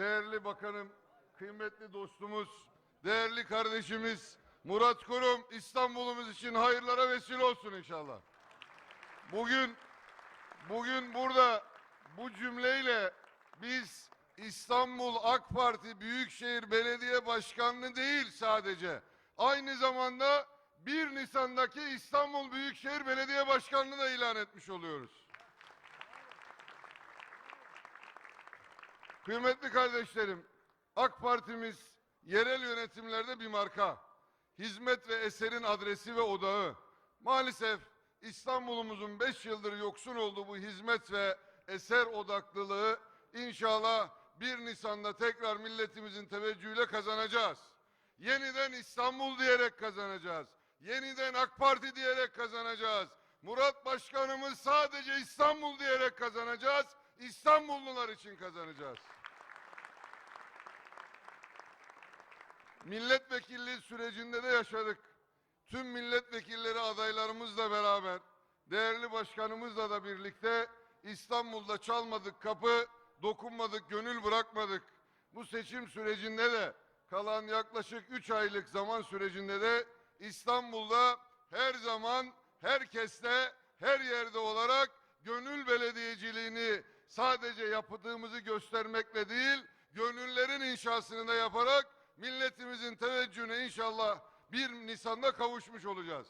değerli bakanım, kıymetli dostumuz, değerli kardeşimiz Murat Kurum İstanbul'umuz için hayırlara vesile olsun inşallah. Bugün bugün burada bu cümleyle biz İstanbul AK Parti Büyükşehir Belediye Başkanlığı değil sadece aynı zamanda 1 Nisan'daki İstanbul Büyükşehir Belediye Başkanlığı da ilan etmiş oluyoruz. Kıymetli kardeşlerim, AK Partimiz yerel yönetimlerde bir marka. Hizmet ve eserin adresi ve odağı. Maalesef İstanbul'umuzun 5 yıldır yoksun olduğu bu hizmet ve eser odaklılığı inşallah 1 Nisan'da tekrar milletimizin teveccühüyle kazanacağız. Yeniden İstanbul diyerek kazanacağız. Yeniden AK Parti diyerek kazanacağız. Murat Başkanımız sadece İstanbul diyerek kazanacağız. İstanbullular için kazanacağız. Milletvekilliği sürecinde de yaşadık. Tüm milletvekilleri adaylarımızla beraber, değerli başkanımızla da birlikte İstanbul'da çalmadık kapı, dokunmadık, gönül bırakmadık. Bu seçim sürecinde de kalan yaklaşık 3 aylık zaman sürecinde de İstanbul'da her zaman herkesle her yerde olarak gönül belediyeciliğini sadece yaptığımızı göstermekle değil, gönüllerin inşasını da yaparak milletimizin teveccühüne inşallah 1 Nisan'da kavuşmuş olacağız.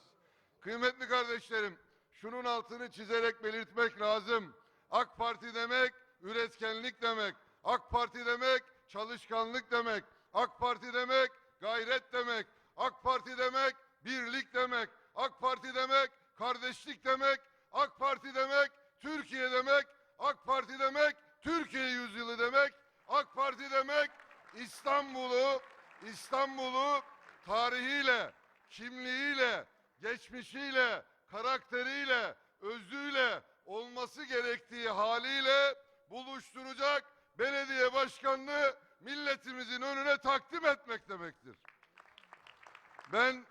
Kıymetli kardeşlerim, şunun altını çizerek belirtmek lazım. AK Parti demek üretkenlik demek. AK Parti demek çalışkanlık demek. AK Parti demek gayret demek. AK Parti demek birlik demek. AK Parti demek kardeşlik demek. AK Parti demek Türkiye demek. AK Parti demek Türkiye yüzyılı demek. AK Parti demek İstanbul'u İstanbul'u tarihiyle, kimliğiyle, geçmişiyle, karakteriyle, özüyle, olması gerektiği haliyle buluşturacak belediye başkanlığı milletimizin önüne takdim etmek demektir. Ben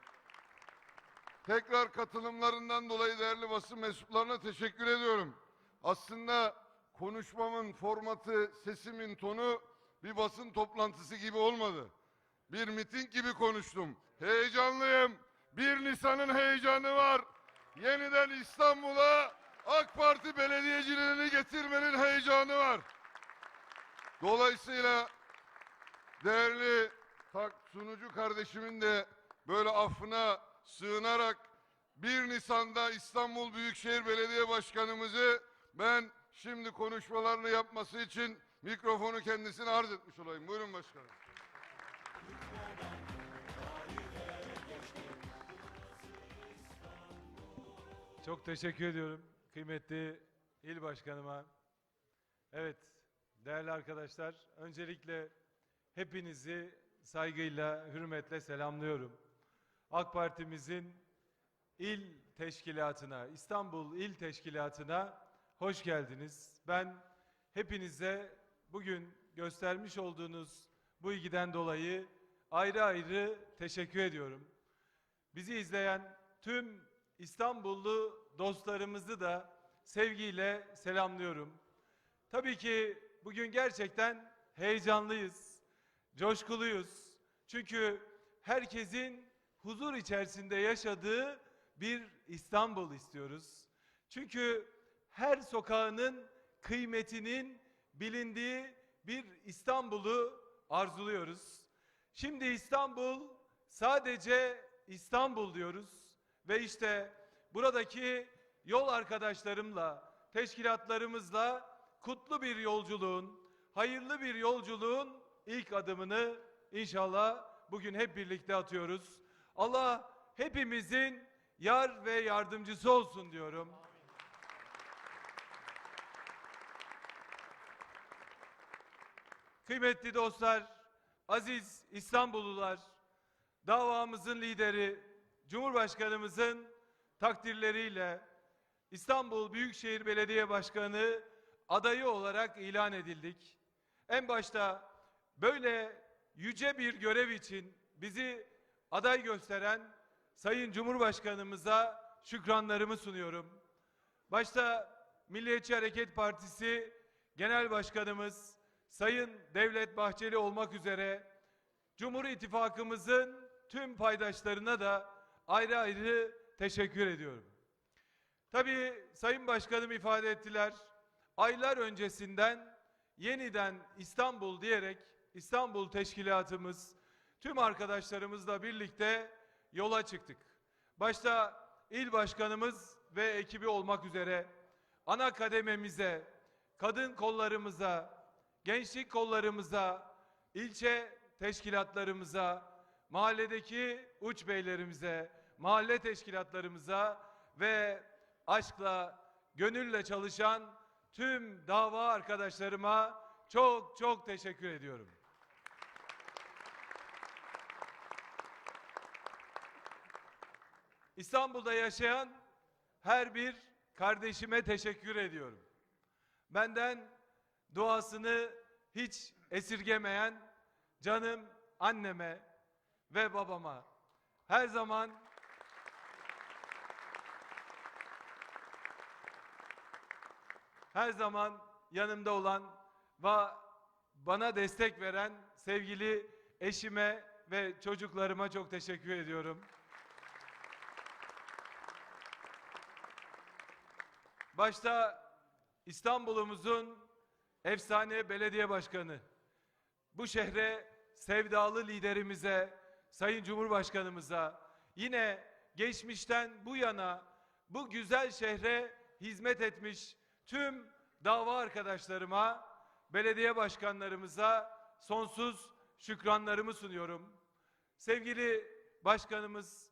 tekrar katılımlarından dolayı değerli basın mensuplarına teşekkür ediyorum. Aslında konuşmamın formatı, sesimin tonu bir basın toplantısı gibi olmadı. Bir miting gibi konuştum. Heyecanlıyım. 1 Nisan'ın heyecanı var. Yeniden İstanbul'a AK Parti belediyeciliğini getirmenin heyecanı var. Dolayısıyla değerli sunucu kardeşimin de böyle affına sığınarak 1 Nisan'da İstanbul Büyükşehir Belediye Başkanımızı ben şimdi konuşmalarını yapması için mikrofonu kendisine arz etmiş olayım. Buyurun başkanım. Çok teşekkür ediyorum kıymetli il başkanıma. Evet değerli arkadaşlar öncelikle hepinizi saygıyla, hürmetle selamlıyorum. AK Partimizin il teşkilatına, İstanbul İl Teşkilatı'na hoş geldiniz. Ben hepinize bugün göstermiş olduğunuz bu ilgiden dolayı ayrı ayrı teşekkür ediyorum. Bizi izleyen tüm İstanbullu dostlarımızı da sevgiyle selamlıyorum. Tabii ki bugün gerçekten heyecanlıyız, coşkuluyuz. Çünkü herkesin huzur içerisinde yaşadığı bir İstanbul istiyoruz. Çünkü her sokağının kıymetinin bilindiği bir İstanbul'u arzuluyoruz. Şimdi İstanbul sadece İstanbul diyoruz ve işte buradaki yol arkadaşlarımla, teşkilatlarımızla kutlu bir yolculuğun, hayırlı bir yolculuğun ilk adımını inşallah bugün hep birlikte atıyoruz. Allah hepimizin yar ve yardımcısı olsun diyorum. Kıymetli dostlar, aziz İstanbullular, davamızın lideri Cumhurbaşkanımızın takdirleriyle İstanbul Büyükşehir Belediye Başkanı adayı olarak ilan edildik. En başta böyle yüce bir görev için bizi aday gösteren Sayın Cumhurbaşkanımıza şükranlarımı sunuyorum. Başta Milliyetçi Hareket Partisi Genel Başkanımız Sayın Devlet Bahçeli olmak üzere Cumhur İttifakımızın tüm paydaşlarına da ayrı ayrı teşekkür ediyorum. Tabii Sayın Başkanım ifade ettiler. Aylar öncesinden yeniden İstanbul diyerek İstanbul Teşkilatımız tüm arkadaşlarımızla birlikte yola çıktık. Başta il başkanımız ve ekibi olmak üzere ana kadememize, kadın kollarımıza, gençlik kollarımıza, ilçe teşkilatlarımıza, mahalledeki uç beylerimize, mahalle teşkilatlarımıza ve aşkla, gönülle çalışan tüm dava arkadaşlarıma çok çok teşekkür ediyorum. İstanbul'da yaşayan her bir kardeşime teşekkür ediyorum. Benden duasını hiç esirgemeyen canım anneme ve babama her zaman her zaman yanımda olan ve bana destek veren sevgili eşime ve çocuklarıma çok teşekkür ediyorum. Başta İstanbul'umuzun efsane belediye başkanı, bu şehre sevdalı liderimize, Sayın Cumhurbaşkanımıza, yine geçmişten bu yana bu güzel şehre hizmet etmiş tüm dava arkadaşlarıma, belediye başkanlarımıza sonsuz şükranlarımı sunuyorum. Sevgili başkanımız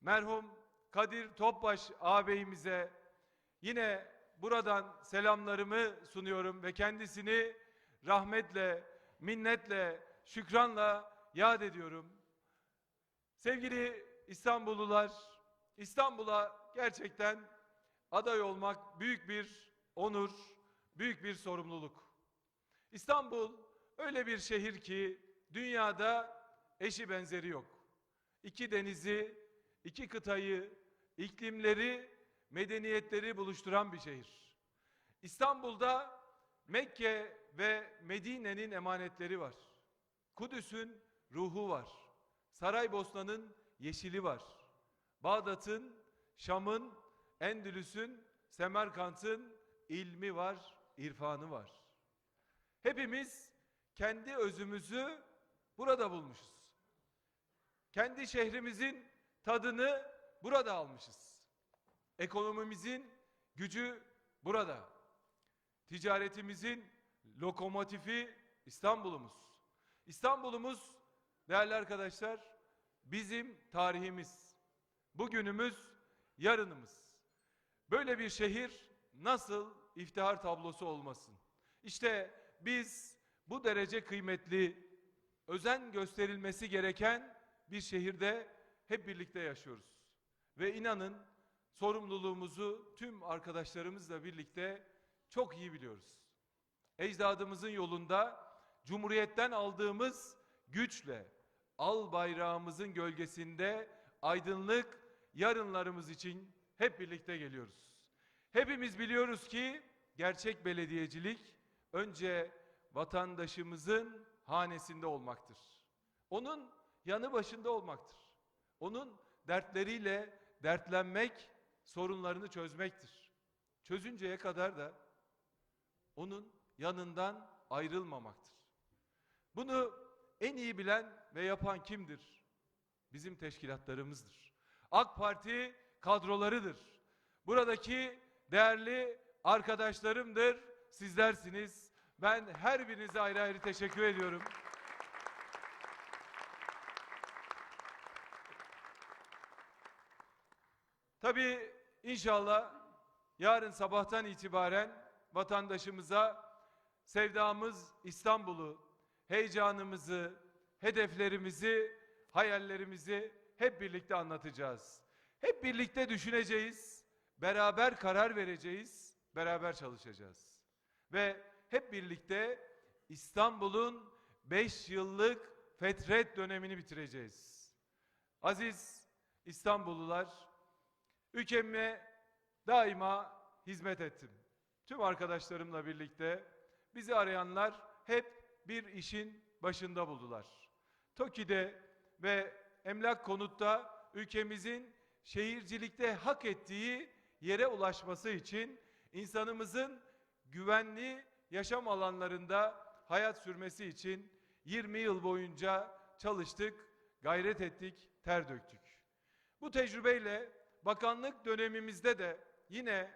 merhum Kadir Topbaş ağabeyimize yine buradan selamlarımı sunuyorum ve kendisini rahmetle, minnetle, şükranla yad ediyorum. Sevgili İstanbullular, İstanbul'a gerçekten aday olmak büyük bir onur, büyük bir sorumluluk. İstanbul öyle bir şehir ki dünyada eşi benzeri yok. İki denizi, iki kıtayı, iklimleri, medeniyetleri buluşturan bir şehir. İstanbul'da Mekke ve Medine'nin emanetleri var. Kudüs'ün ruhu var. Saraybosna'nın yeşili var. Bağdat'ın, Şam'ın, Endülüs'ün, Semerkant'ın ilmi var, irfanı var. Hepimiz kendi özümüzü burada bulmuşuz. Kendi şehrimizin tadını burada almışız. Ekonomimizin gücü burada. Ticaretimizin lokomotifi İstanbul'umuz. İstanbul'umuz değerli arkadaşlar bizim tarihimiz. Bugünümüz, yarınımız. Böyle bir şehir nasıl iftihar tablosu olmasın? İşte biz bu derece kıymetli, özen gösterilmesi gereken bir şehirde hep birlikte yaşıyoruz. Ve inanın sorumluluğumuzu tüm arkadaşlarımızla birlikte çok iyi biliyoruz. Ecdadımızın yolunda Cumhuriyet'ten aldığımız güçle al bayrağımızın gölgesinde aydınlık yarınlarımız için hep birlikte geliyoruz. Hepimiz biliyoruz ki gerçek belediyecilik önce vatandaşımızın hanesinde olmaktır. Onun yanı başında olmaktır. Onun dertleriyle dertlenmek, sorunlarını çözmektir. Çözünceye kadar da onun yanından ayrılmamaktır. Bunu en iyi bilen ve yapan kimdir? Bizim teşkilatlarımızdır. AK Parti kadrolarıdır. Buradaki değerli arkadaşlarımdır, sizlersiniz. Ben her birinize ayrı ayrı teşekkür ediyorum. Tabii inşallah yarın sabahtan itibaren vatandaşımıza sevdamız İstanbul'u, heyecanımızı, hedeflerimizi, hayallerimizi hep birlikte anlatacağız. Hep birlikte düşüneceğiz, beraber karar vereceğiz, beraber çalışacağız. Ve hep birlikte İstanbul'un 5 yıllık fetret dönemini bitireceğiz. Aziz İstanbullular, ülkeme daima hizmet ettim. Tüm arkadaşlarımla birlikte bizi arayanlar hep bir işin başında buldular. TOKİ'de ve Emlak Konut'ta ülkemizin şehircilikte hak ettiği yere ulaşması için insanımızın güvenli yaşam alanlarında hayat sürmesi için 20 yıl boyunca çalıştık, gayret ettik, ter döktük. Bu tecrübeyle bakanlık dönemimizde de yine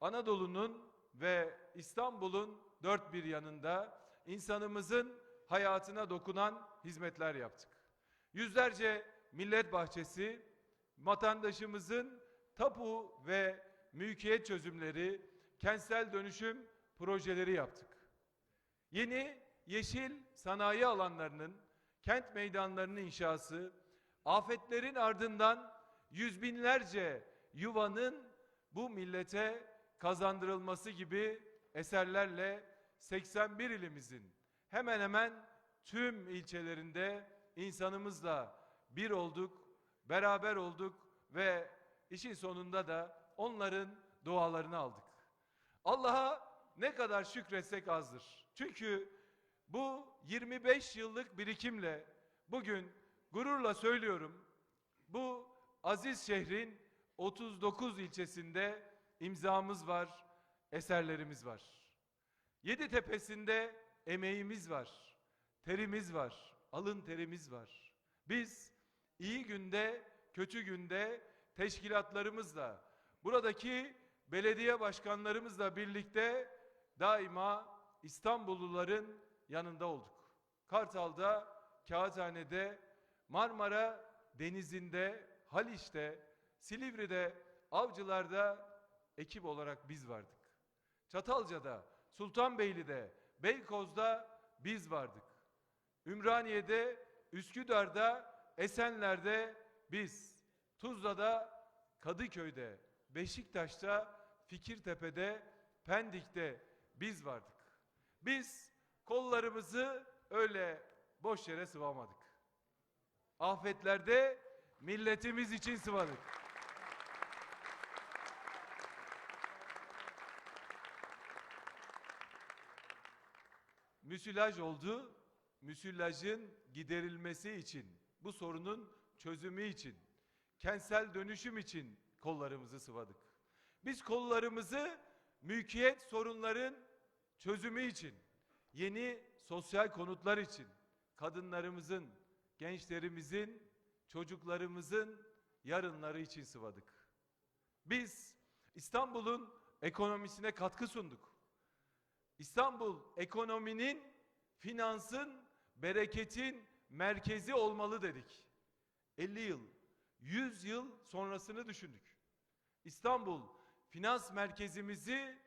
Anadolu'nun ve İstanbul'un dört bir yanında insanımızın hayatına dokunan hizmetler yaptık. Yüzlerce millet bahçesi, vatandaşımızın tapu ve mülkiyet çözümleri, kentsel dönüşüm projeleri yaptık. Yeni yeşil sanayi alanlarının, kent meydanlarının inşası, afetlerin ardından yüz binlerce yuvanın bu millete kazandırılması gibi eserlerle 81 ilimizin hemen hemen tüm ilçelerinde insanımızla bir olduk, beraber olduk ve işin sonunda da onların dualarını aldık. Allah'a ne kadar şükretsek azdır. Çünkü bu 25 yıllık birikimle bugün gururla söylüyorum. Bu aziz şehrin 39 ilçesinde imzamız var, eserlerimiz var. Yedi tepesinde emeğimiz var, terimiz var, alın terimiz var. Biz iyi günde, kötü günde teşkilatlarımızla, buradaki belediye başkanlarımızla birlikte daima İstanbulluların yanında olduk. Kartal'da, Kağıthane'de, Marmara Denizi'nde, Haliç'te, Silivri'de, Avcılar'da ekip olarak biz vardık. Çatalca'da, Sultanbeyli'de, Beykoz'da biz vardık. Ümraniye'de, Üsküdar'da, Esenler'de biz. Tuzla'da, Kadıköy'de, Beşiktaş'ta, Fikirtepe'de, Pendik'te biz vardık. Biz kollarımızı öyle boş yere sıvamadık. Afetlerde milletimiz için sıvadık. Müsilaj oldu. Müsilajın giderilmesi için, bu sorunun çözümü için, kentsel dönüşüm için kollarımızı sıvadık. Biz kollarımızı mülkiyet sorunların çözümü için, yeni sosyal konutlar için, kadınlarımızın, gençlerimizin, çocuklarımızın yarınları için sıvadık. Biz İstanbul'un ekonomisine katkı sunduk. İstanbul ekonominin, finansın, bereketin merkezi olmalı dedik. 50 yıl, 100 yıl sonrasını düşündük. İstanbul finans merkezimizi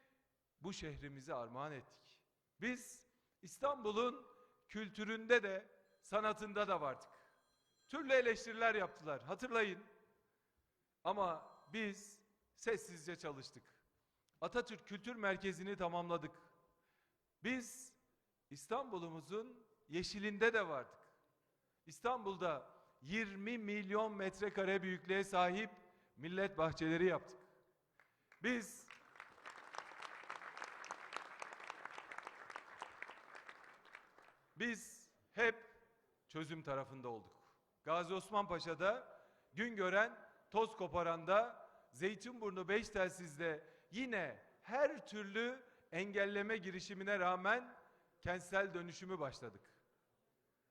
bu şehrimize armağan ettik. Biz İstanbul'un kültüründe de sanatında da vardık. Türlü eleştiriler yaptılar. Hatırlayın. Ama biz sessizce çalıştık. Atatürk Kültür Merkezi'ni tamamladık. Biz İstanbul'umuzun yeşilinde de vardık. İstanbul'da 20 milyon metrekare büyüklüğe sahip millet bahçeleri yaptık. Biz Biz hep çözüm tarafında olduk. Gazi Osman Paşa'da gün gören, toz koparanda, Zeytinburnu beş telsizde yine her türlü engelleme girişimine rağmen kentsel dönüşümü başladık.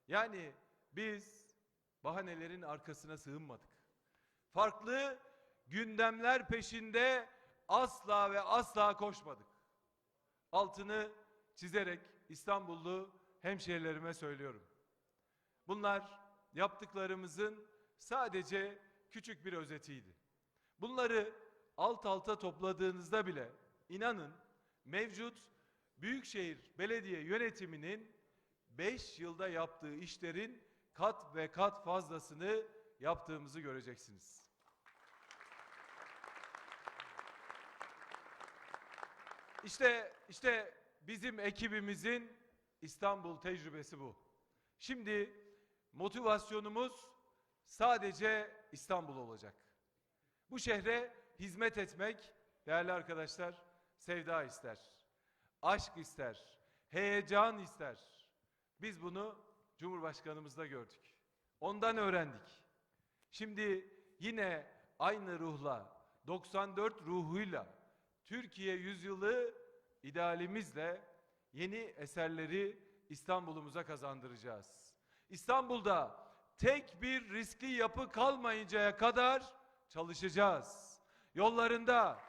Yani biz bahanelerin arkasına sığınmadık. Farklı gündemler peşinde asla ve asla koşmadık. Altını çizerek İstanbullu hemşehrilerime söylüyorum. Bunlar yaptıklarımızın sadece küçük bir özetiydi. Bunları alt alta topladığınızda bile inanın mevcut Büyükşehir Belediye yönetiminin 5 yılda yaptığı işlerin kat ve kat fazlasını yaptığımızı göreceksiniz. İşte işte bizim ekibimizin İstanbul tecrübesi bu. Şimdi motivasyonumuz sadece İstanbul olacak. Bu şehre hizmet etmek değerli arkadaşlar sevda ister. Aşk ister, heyecan ister. Biz bunu Cumhurbaşkanımızda gördük. Ondan öğrendik. Şimdi yine aynı ruhla, 94 ruhuyla, Türkiye yüzyılı idealimizle yeni eserleri İstanbul'umuza kazandıracağız. İstanbul'da tek bir riskli yapı kalmayıncaya kadar çalışacağız. Yollarında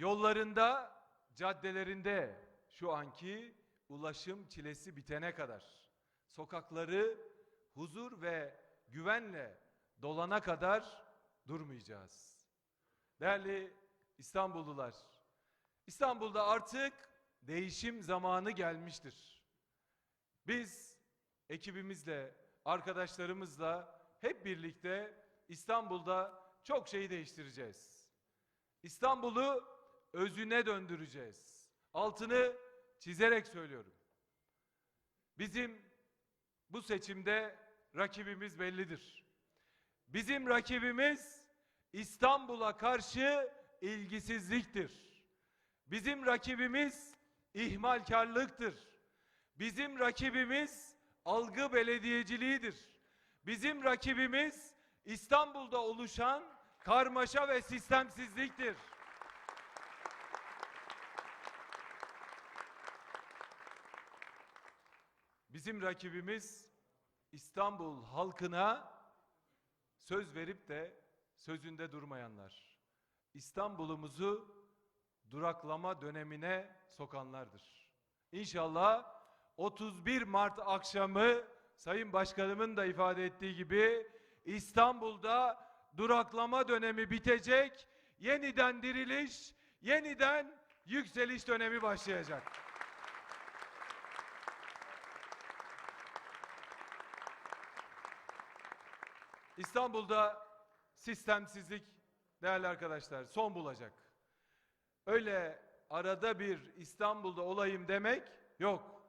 yollarında, caddelerinde şu anki ulaşım çilesi bitene kadar sokakları huzur ve güvenle dolana kadar durmayacağız. Değerli İstanbullular, İstanbul'da artık değişim zamanı gelmiştir. Biz ekibimizle, arkadaşlarımızla hep birlikte İstanbul'da çok şeyi değiştireceğiz. İstanbul'u özüne döndüreceğiz. Altını çizerek söylüyorum. Bizim bu seçimde rakibimiz bellidir. Bizim rakibimiz İstanbul'a karşı ilgisizliktir. Bizim rakibimiz ihmalkarlıktır. Bizim rakibimiz algı belediyeciliğidir. Bizim rakibimiz İstanbul'da oluşan karmaşa ve sistemsizliktir. Bizim rakibimiz İstanbul halkına söz verip de sözünde durmayanlar. İstanbul'umuzu duraklama dönemine sokanlardır. İnşallah 31 Mart akşamı Sayın Başkanımın da ifade ettiği gibi İstanbul'da duraklama dönemi bitecek, yeniden diriliş, yeniden yükseliş dönemi başlayacak. İstanbul'da sistemsizlik değerli arkadaşlar son bulacak. Öyle arada bir İstanbul'da olayım demek yok.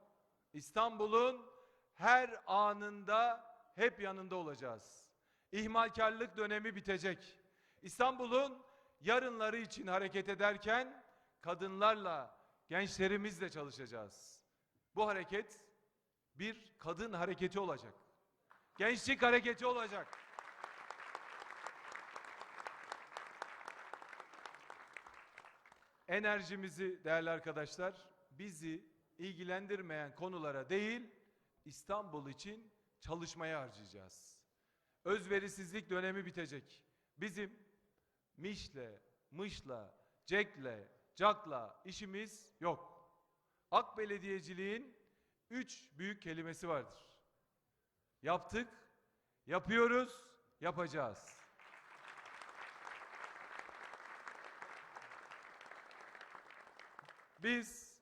İstanbul'un her anında hep yanında olacağız. İhmalkarlık dönemi bitecek. İstanbul'un yarınları için hareket ederken kadınlarla, gençlerimizle çalışacağız. Bu hareket bir kadın hareketi olacak. Gençlik hareketi olacak. Enerjimizi değerli arkadaşlar bizi ilgilendirmeyen konulara değil İstanbul için çalışmaya harcayacağız. Özverisizlik dönemi bitecek. Bizim Miş'le, Mış'la, Cek'le, Cak'la işimiz yok. Ak belediyeciliğin üç büyük kelimesi vardır. Yaptık, yapıyoruz, yapacağız. Biz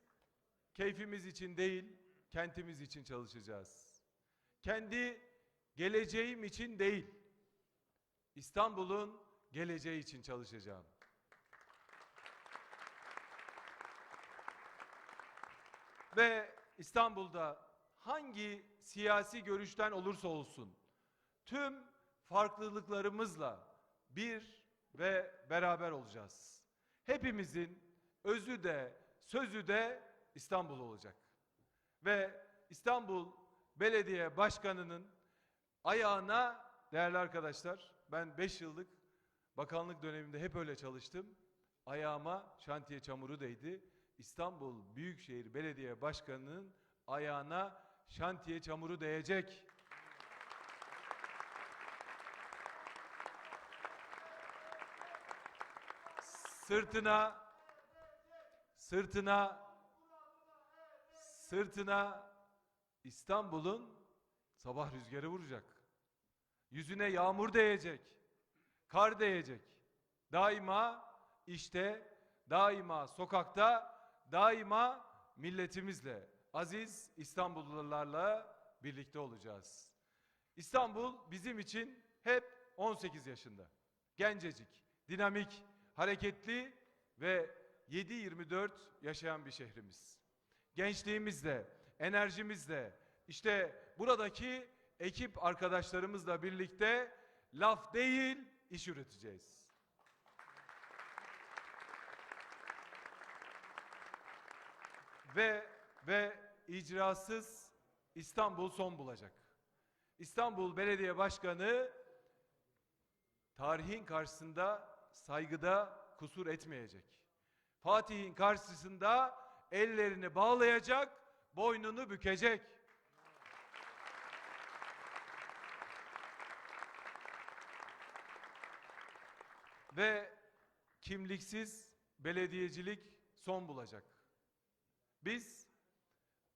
keyfimiz için değil, kentimiz için çalışacağız. Kendi geleceğim için değil, İstanbul'un geleceği için çalışacağım. Ve İstanbul'da hangi siyasi görüşten olursa olsun tüm farklılıklarımızla bir ve beraber olacağız. Hepimizin özü de sözü de İstanbul olacak. Ve İstanbul Belediye Başkanı'nın ayağına değerli arkadaşlar ben 5 yıllık bakanlık döneminde hep öyle çalıştım. Ayağıma şantiye çamuru değdi. İstanbul Büyükşehir Belediye Başkanı'nın ayağına şantiye çamuru değecek. Sırtına sırtına sırtına İstanbul'un sabah rüzgarı vuracak. Yüzüne yağmur değecek. Kar değecek. Daima işte, daima sokakta, daima milletimizle, aziz İstanbullularla birlikte olacağız. İstanbul bizim için hep 18 yaşında. Gencecik, dinamik, hareketli ve 7-24 yaşayan bir şehrimiz. Gençliğimizle, enerjimizle, işte buradaki ekip arkadaşlarımızla birlikte laf değil, iş üreteceğiz. ve ve icrasız İstanbul son bulacak. İstanbul Belediye Başkanı tarihin karşısında saygıda kusur etmeyecek. Fatih'in karşısında ellerini bağlayacak, boynunu bükecek. Ve kimliksiz belediyecilik son bulacak. Biz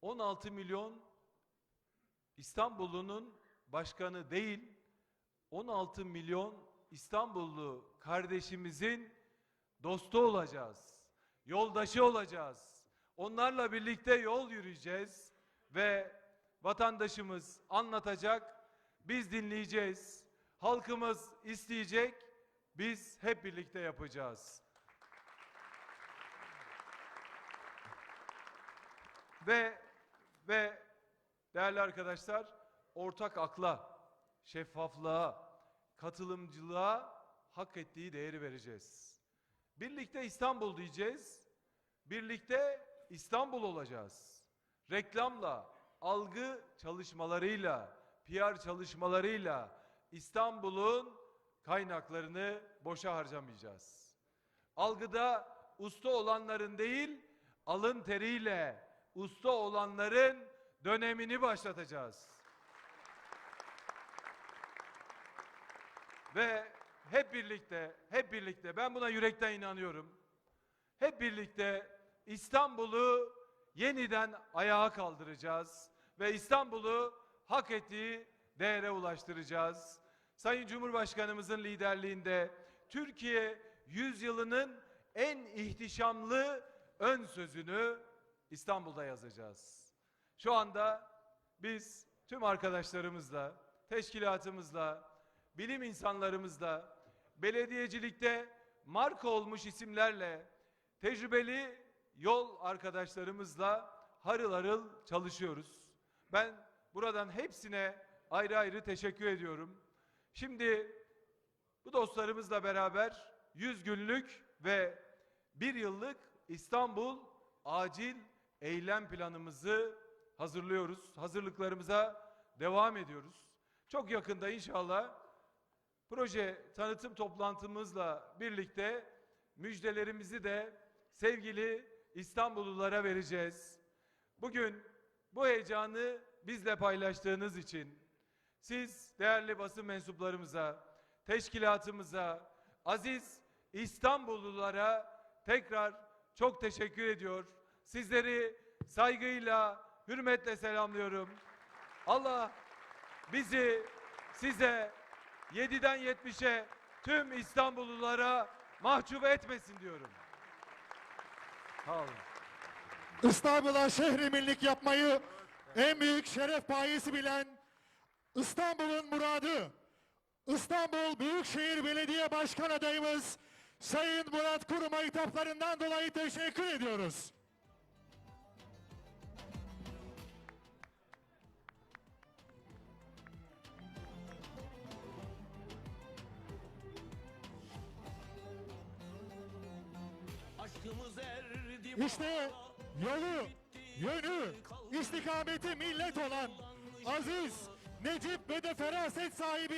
16 milyon İstanbul'un başkanı değil, 16 milyon İstanbullu kardeşimizin dostu olacağız. Yoldaşı olacağız. Onlarla birlikte yol yürüyeceğiz ve vatandaşımız anlatacak, biz dinleyeceğiz. Halkımız isteyecek, biz hep birlikte yapacağız. Ve ve değerli arkadaşlar ortak akla, şeffaflığa, katılımcılığa hak ettiği değeri vereceğiz. Birlikte İstanbul diyeceğiz. Birlikte İstanbul olacağız. Reklamla, algı çalışmalarıyla, PR çalışmalarıyla İstanbul'un kaynaklarını boşa harcamayacağız. Algıda usta olanların değil, alın teriyle usta olanların dönemini başlatacağız. Ve hep birlikte, hep birlikte ben buna yürekten inanıyorum. Hep birlikte İstanbul'u yeniden ayağa kaldıracağız ve İstanbul'u hak ettiği değere ulaştıracağız. Sayın Cumhurbaşkanımızın liderliğinde Türkiye yüzyılının en ihtişamlı ön sözünü İstanbul'da yazacağız. Şu anda biz tüm arkadaşlarımızla, teşkilatımızla, bilim insanlarımızla, belediyecilikte marka olmuş isimlerle, tecrübeli yol arkadaşlarımızla harıl harıl çalışıyoruz. Ben buradan hepsine ayrı ayrı teşekkür ediyorum. Şimdi bu dostlarımızla beraber 100 günlük ve bir yıllık İstanbul acil eylem planımızı hazırlıyoruz. Hazırlıklarımıza devam ediyoruz. Çok yakında inşallah proje tanıtım toplantımızla birlikte müjdelerimizi de sevgili İstanbullulara vereceğiz. Bugün bu heyecanı bizle paylaştığınız için siz değerli basın mensuplarımıza, teşkilatımıza, aziz İstanbullulara tekrar çok teşekkür ediyor. Sizleri saygıyla, hürmetle selamlıyorum. Allah bizi size 7'den 70'e tüm İstanbullulara mahcup etmesin diyorum. Sağ olun. İstanbul'a şehri millik yapmayı en büyük şeref payesi bilen İstanbul'un muradı İstanbul Büyükşehir Belediye Başkan adayımız Sayın Murat Kurum'a hitaplarından dolayı teşekkür ediyoruz. İşte yolu, yönü, istikameti millet olan aziz, necip ve de feraset sahibi